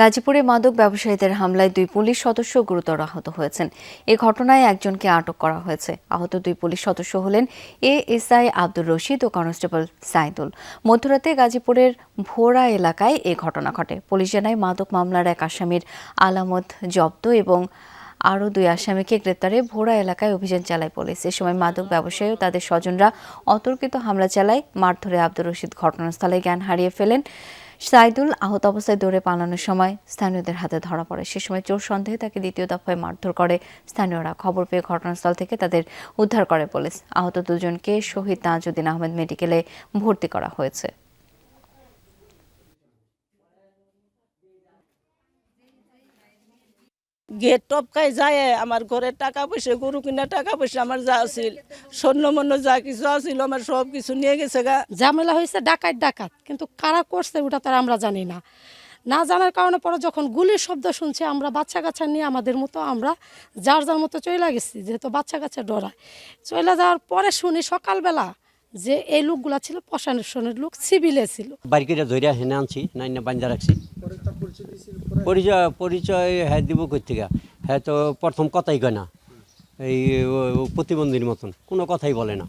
গাজীপুরে মাদক ব্যবসায়ীদের হামলায় দুই পুলিশ সদস্য গুরুতর আহত হয়েছেন। এ ঘটনায় একজনকে আটক করা হয়েছে। আহত দুই পুলিশ সদস্য হলেন এএসআই আব্দুর রশিদ ও কনস্টেবল সাইদুল। মধ্যরাতে গাজীপুরের ভোরা এলাকায় এ ঘটনা ঘটে। পুলিশ জানায়, মাদক মামলার এক আসামির আলামত জব্দ এবং আরও দুই আসামিকে গ্রেপ্তারে ভোরা এলাকায় অভিযান চালায় পুলিশ। এ সময় মাদক ব্যবসায়ী ও তাদের স্বজনরা অতর্কিত হামলা চালায়। মারধরে আব্দুর রশিদ ঘটনাস্থলে জ্ঞান হারিয়ে ফেলেন। সাইদুল আহত অবস্থায় দৌড়ে পালানোর সময় স্থানীয়দের হাতে ধরা পড়ে। সে সময় চোর সন্দেহে তাকে দ্বিতীয় দফায় মারধর করে। স্থানীয়রা খবর পেয়ে ঘটনাস্থল থেকে তাদের উদ্ধার করে পুলিশ। আহত দুজনকে শহীদ তাজউদ্দিন আহমেদ মেডিকেলে ভর্তি করা হয়েছে। গেট টপকায় যায়, আমার ঘরের টাকা পয়সা, গরু কিনা টাকা পয়সা আমার যা আছিল, স্বর্ণ মন্য যা কিছু আছিল আমার সব কিছু নিয়ে গেছে গা। ঝামেলা হয়েছে ডাকাত ডাকাত, কিন্তু কারা করছে ওটা তার আমরা জানি না। না জানার কারণে পরে যখন গুলির শব্দ শুনছি, আমরা বাচ্চা কাচ্চা নিয়ে আমাদের মতো আমরা যার যার মতো চলে গেছি, যেহেতু বাচ্চা কাচ্চা ডরায়। চলে যাওয়ার পরে শুনি সকালবেলা যে এই লোকগুলা ছিল প্রশাসনের লোক সিভিলে ছিল। বাড়িটা ধরে হেনে আনছি নাই না বাঞ্জা রাখছি। পরিচয় পরিচয় হ্যাঁ দিব থেকে হ্যাঁ তো প্রথম কথাই কয় না। এই প্রতিবন্ধীর মতন, কোনো কথাই বলে না।